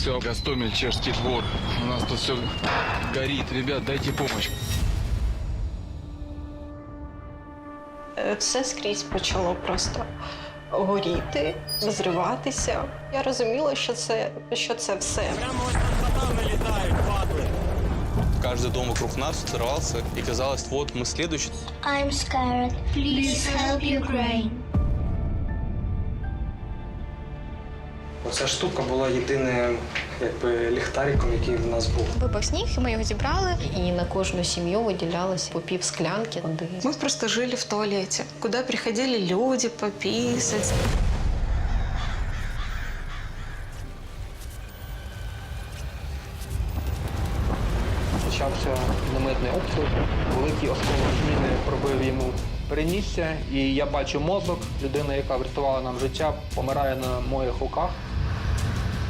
Все, Гастомель, чешский двор. У нас тут все горит. Ребят, дайте помощь. Е, Все скрізь почало просто горіти, взриватися. Я розуміла, що це, що це все. Каждый дом вокруг нас взорвался, и казалось, вот мы следующий. I'm scared. Please help Ukraine. Ця штука була єдиним якби ліхтариком, який в нас був. Випав сніг, ми його зібрали. І на кожну сім'ю виділялося по пів склянки води. Мы просто жили в туалете, куда приходили люди пописать. Почався мінометний обстріл, великий осколок міни пробив йому перенісся, і я бачу мозок, людина, яка врятувала нам життя, помирає на моїх руках.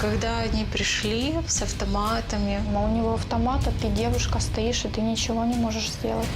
Когда они пришли с автоматами, Но у него автомат, а ты девушка стоишь, и ты ничего не можешь сделать.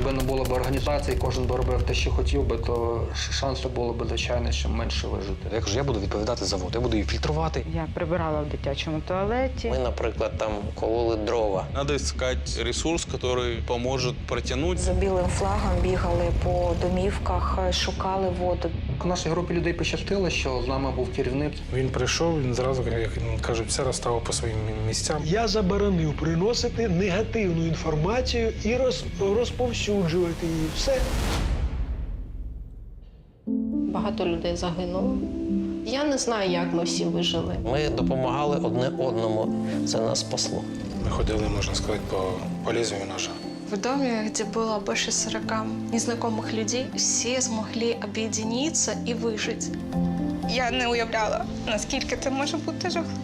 Якби не було б організації, кожен би робив те, що хотів би, то шанси було б, звичайно, що менше вижити. Я кажу, я буду відповідати за воду, я буду її фільтрувати. Я прибирала в дитячому туалеті. Ми, наприклад, там кололи дрова. Треба шукати ресурс, який допоможе протягнути. За білим флагом бігали по домівках, шукали воду. Нашій групі людей пощастило, що з нами був керівник. Він прийшов, він зразу, як кажуть, все розставив по своїм місцям. Я заборонив приносити негативну інформацію і роз, розповсюджувати її. Все. Багато людей загинуло. Я не знаю, як ми всі вижили. Ми допомагали одне одному. Це нас спасло. Ми ходили, можна сказати, по, по лезвию ножа. в доме, где было больше 40 незнакомых людей, все смогли объединиться и выжить. Я не уявляла, наскільки це може бути жахливо.